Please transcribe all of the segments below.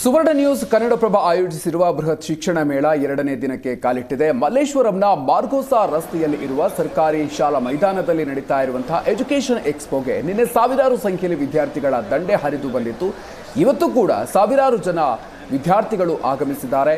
ಸುವರ್ಣ news Kannadaprabha ಆಯೋಜಿಸಿರುವ ಬೃಹತ್ ಶಿಕ್ಷಣ ಮೇಳ ಎರಡನೇ ದಿನಕ್ಕೆ ಕಾಲಿಟ್ಟಿದೆ. ಮಲ್ಲೇಶ್ವರಂನ ಮಾರ್ಗೋಸಾ ರಸ್ತೆಯಲ್ಲಿ ಇರುವ ಸರ್ಕಾರಿ ಶಾಲಾ ಮೈದಾನದಲ್ಲಿ ನಡೀತಾ ಇರುವಂತಹ ಎಜುಕೇಷನ್ ಎಕ್ಸ್ಪೋಗೆ ನಿನ್ನೆ ಸಾವಿರಾರು ಸಂಖ್ಯೆಯಲ್ಲಿ ವಿದ್ಯಾರ್ಥಿಗಳ ದಂಡೆ ಹರಿದು ಬಂದಿತ್ತು. ಇವತ್ತು ಕೂಡ ಸಾವಿರಾರು ಜನ ವಿದ್ಯಾರ್ಥಿಗಳು ಆಗಮಿಸಿದ್ದಾರೆ.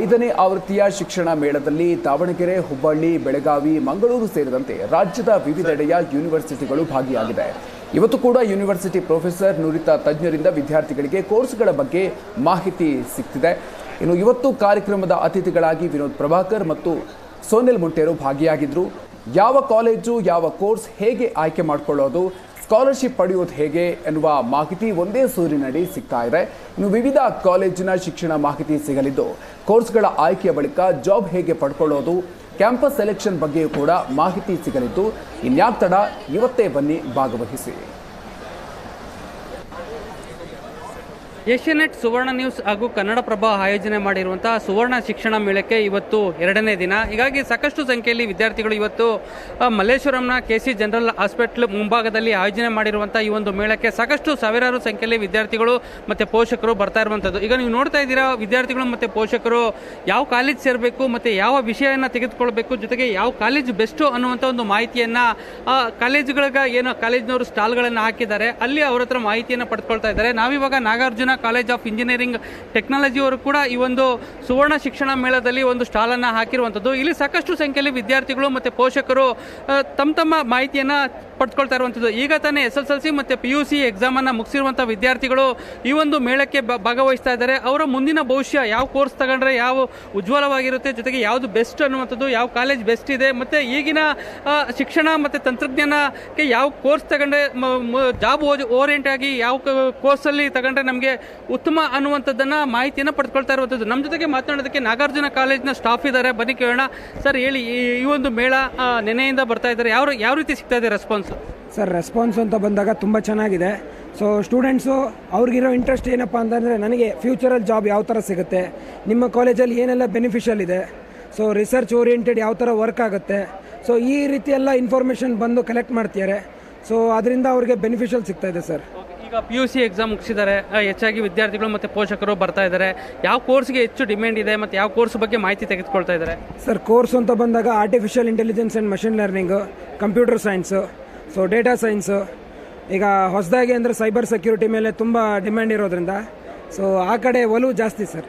ಐದನೇ ಆವೃತ್ತಿಯ ಶಿಕ್ಷಣ ಮೇಳದಲ್ಲಿ ದಾವಣಗೆರೆ, ಹುಬ್ಬಳ್ಳಿ, ಬೆಳಗಾವಿ, ಮಂಗಳೂರು ಸೇರಿದಂತೆ ರಾಜ್ಯದ ವಿವಿಧೆಡೆಯ ಯೂನಿವರ್ಸಿಟಿಗಳು ಭಾಗಿಯಾಗಿದೆ ಇವತ್ತು ಕೂಡ ಯೂನಿವರ್ಸಿಟಿ ಪ್ರೊಫೆಸರ್ ನುರಿತ ತಜ್ಞರಿಂದ ವಿದ್ಯಾರ್ಥಿಗಳಿಗೆ ಕೋರ್ಸ್ಗಳ ಬಗ್ಗೆ ಮಾಹಿತಿ ಸಿಗ್ತಿದೆ. ಇನ್ನು ಇವತ್ತು ಕಾರ್ಯಕ್ರಮದ ಅತಿಥಿಗಳಾಗಿ ವಿನೋದ್ ಪ್ರಭಾಕರ್ ಮತ್ತು ಸೋನಿಲ್ ಮುಂಟೇರು ಭಾಗಿಯಾಗಿದ್ದರು ಯಾವ ಕಾಲೇಜು, ಯಾವ ಕೋರ್ಸ್ ಹೇಗೆ ಆಯ್ಕೆ ಮಾಡಿಕೊಳ್ಳೋದು ಸ್ಕಾಲರ್ಶಿಪ್ ಪಡೆಯುವುದು ಹೇಗೆ ಎನ್ನುವ ಮಾಹಿತಿ ಒಂದೇ ಸೂರಿನಡಿ ಸಿಗ್ತಾ ಇದೆ. ಇನ್ನು ವಿವಿಧ ಕಾಲೇಜಿನ ಶಿಕ್ಷಣ ಮಾಹಿತಿ ಸಿಗಲಿದ್ದು, ಕೋರ್ಸ್ಗಳ ಆಯ್ಕೆಯ ಬಳಿಕ ಜಾಬ್ ಹೇಗೆ ಪಡ್ಕೊಳ್ಳೋದು, ಕ್ಯಾಂಪಸ್ ಸೆಲೆಕ್ಷನ್ ಬಗ್ಗೆಯೂ ಕೂಡ ಮಾಹಿತಿ ಸಿಗಲಿದ್ದು, ಇನ್ಯಾಕ್ ತಡ ಇವತ್ತೇ ಬನ್ನಿ ಭಾಗವಹಿಸಿ. ಏಷ್ಯಾನೆಟ್ ಸುವರ್ಣ ನ್ಯೂಸ್ ಹಾಗೂ ಕನ್ನಡಪ್ರಭ ಆಯೋಜನೆ ಮಾಡಿರುವಂತಹ ಸುವರ್ಣ ಶಿಕ್ಷಣ ಮೇಳಕ್ಕೆ ಇವತ್ತು ಎರಡನೇ ದಿನ. ಹೀಗಾಗಿ ಸಾಕಷ್ಟು ಸಂಖ್ಯೆಯಲ್ಲಿ ವಿದ್ಯಾರ್ಥಿಗಳು ಇವತ್ತು ಮಲ್ಲೇಶ್ವರಂನ ಕೆ ಸಿ ಜನರಲ್ ಹಾಸ್ಪಿಟಲ್ ಮುಂಭಾಗದಲ್ಲಿ ಆಯೋಜನೆ ಮಾಡಿರುವಂತಹ ಈ ಒಂದು ಮೇಳಕ್ಕೆ ಸಾಕಷ್ಟು ಸಾವಿರಾರು ಸಂಖ್ಯೆಯಲ್ಲಿ ವಿದ್ಯಾರ್ಥಿಗಳು ಮತ್ತೆ ಪೋಷಕರು ಬರ್ತಾ ಇರುವಂಥದ್ದು ಈಗ ನೀವು ನೋಡ್ತಾ ಇದ್ದೀರಾ, ವಿದ್ಯಾರ್ಥಿಗಳು ಮತ್ತೆ ಪೋಷಕರು ಯಾವ ಕಾಲೇಜ್ ಸೇರಬೇಕು ಮತ್ತೆ ಯಾವ ವಿಷಯನ ತೆಗೆದುಕೊಳ್ಬೇಕು, ಜೊತೆಗೆ ಯಾವ ಕಾಲೇಜ್ ಬೆಸ್ಟು ಅನ್ನುವಂಥ ಒಂದು ಮಾಹಿತಿಯನ್ನ ಕಾಲೇಜುಗಳಿಗೆ ಏನು, ಕಾಲೇಜ್ನವರು ಸ್ಟಾಲ್ಗಳನ್ನು ಹಾಕಿದ್ದಾರೆ, ಅಲ್ಲಿ ಅವರ ಹತ್ರ ಮಾಹಿತಿಯನ್ನು ಪಡ್ಕೊಳ್ತಾ ಇದ್ದಾರೆ. ನಾವಿವಾಗ Nagarjuna college of engineering technology ಅವರು ಕೂಡ ಈ ಒಂದು ಸುವರ್ಣ ಶಿಕ್ಷಣ ಮೇಳದಲ್ಲಿ ಒಂದು ಸ್ಟಾಲನ್ನು ಹಾಕಿರುವಂಥದ್ದು. ಇಲ್ಲಿ ಸಾಕಷ್ಟು ಸಂಖ್ಯೆಯಲ್ಲಿ ವಿದ್ಯಾರ್ಥಿಗಳು ಮತ್ತು ಪೋಷಕರು ತಮ್ಮ ತಮ್ಮ ಮಾಹಿತಿಯನ್ನು ಪಡ್ಕೊಳ್ತಾ ಇರುವಂಥದ್ದು. ಈಗ ತಾನೇ ಎಸ್ ಎಸ್ ಎಲ್ ಸಿ ಮತ್ತು ಪಿ ಯು ಸಿ ಎಕ್ಸಾಮನ್ನು ಮುಗಿಸಿರುವಂಥ ವಿದ್ಯಾರ್ಥಿಗಳು ಈ ಒಂದು ಮೇಳಕ್ಕೆ ಭಾಗವಹಿಸ್ತಾ ಇದ್ದಾರೆ. ಅವರ ಮುಂದಿನ ಭವಿಷ್ಯ ಯಾವ ಕೋರ್ಸ್ ತಗೊಂಡ್ರೆ ಯಾವ ಉಜ್ವಲವಾಗಿರುತ್ತೆ, ಜೊತೆಗೆ ಯಾವುದು ಬೆಸ್ಟ್ ಅನ್ನುವಂಥದ್ದು, ಯಾವ ಕಾಲೇಜ್ ಬೆಸ್ಟ್ ಇದೆ, ಮತ್ತು ಈಗಿನ ಶಿಕ್ಷಣ ಮತ್ತು ತಂತ್ರಜ್ಞಾನಕ್ಕೆ ಯಾವ ಕೋರ್ಸ್ ತಗೊಂಡ್ರೆ ಜಾಬ್ ಓರಿಯೆಂಟ್ ಆಗಿ ಯಾವ ಕೋರ್ಸಲ್ಲಿ ತಗೊಂಡ್ರೆ ನಮಗೆ ಉತ್ತಮ ಅನ್ನುವಂಥದ್ದನ್ನು ಮಾಹಿತಿಯನ್ನು ಪಡ್ಕೊಳ್ತಾ ಇರುವಂಥದ್ದು. ನಮ್ಮ ಜೊತೆಗೆ ಮಾತನಾಡೋದಕ್ಕೆ ನಾಗಾರ್ಜುನ ಕಾಲೇಜ್ನ ಸ್ಟಾಫ್ ಇದ್ದಾರೆ. ಬನ್ನಿ ಕೇಳೋಣ. ಸರ್, ಹೇಳಿ, ಈ ಒಂದು ಮೇಳ ನೆನೆಯಿಂದ ಬರ್ತಾ ಇದ್ದಾರೆ. ಯಾವ ಯಾವ ರೀತಿ ಸಿಗ್ತಾ ಇದೆ ರೆಸ್ಪಾನ್ಸ್ ಸರ್ ರೆಸ್ಪಾನ್ಸ್ ಅಂತ ಬಂದಾಗ ತುಂಬ ಚೆನ್ನಾಗಿದೆ. ಸೊ ಸ್ಟೂಡೆಂಟ್ಸು ಅವ್ರಿಗಿರೋ ಇಂಟ್ರೆಸ್ಟ್ ಏನಪ್ಪ ಅಂತಂದರೆ ನನಗೆ ಫ್ಯೂಚರಲ್ಲಿ ಜಾಬ್ ಯಾವ ಥರ ಸಿಗುತ್ತೆ, ನಿಮ್ಮ ಕಾಲೇಜಲ್ಲಿ ಏನೆಲ್ಲ ಬೆನಿಫಿಷಿಯಲ್ ಇದೆ ಸೊ ರಿಸರ್ಚ್ ಓರಿಯೆಂಟೆಡ್ ಯಾವ ಥರ ವರ್ಕ್ ಆಗುತ್ತೆ ಸೊ ಈ ರೀತಿ ಎಲ್ಲ ಇನ್ಫಾರ್ಮೇಷನ್ ಬಂದು ಕಲೆಕ್ಟ್ ಮಾಡ್ತಿದ್ದಾರೆ. ಸೊ ಅದರಿಂದ ಅವ್ರಿಗೆ ಬೆನಿಫಿಷಿಯಲ್ ಸಿಗ್ತಾ ಇದೆ, ಸರ್. ಈಗ ಪಿ ಯು ಸಿ ಎಕ್ಸಾಮ್ ಮುಗಿಸಿದ್ದಾರೆ. ಹೆಚ್ಚಾಗಿ ವಿದ್ಯಾರ್ಥಿಗಳು ಮತ್ತು ಪೋಷಕರು ಬರ್ತಾ ಇದ್ದಾರೆ. ಯಾವ ಕೋರ್ಸ್ಗೆ ಹೆಚ್ಚು ಡಿಮ್ಯಾಂಡ್ ಇದೆ ಮತ್ತು ಯಾವ ಕೋರ್ಸ್ ಬಗ್ಗೆ ಮಾಹಿತಿ ತೆಗೆದುಕೊಳ್ತಾ ಇದ್ದಾರೆ? ಸರ್ ಕೋರ್ಸ್ ಅಂತ ಬಂದಾಗ artificial intelligence and machine learning computer science so data science ಈಗ ಹೊಸದಾಗಿ ಅಂದರೆ ಸೈಬರ್ ಸೆಕ್ಯೂರಿಟಿ ಮೇಲೆ ತುಂಬ ಡಿಮ್ಯಾಂಡ್ ಇರೋದ್ರಿಂದ ಸೊ ಆ ಕಡೆ ಒಲವು ಜಾಸ್ತಿ ಸರ್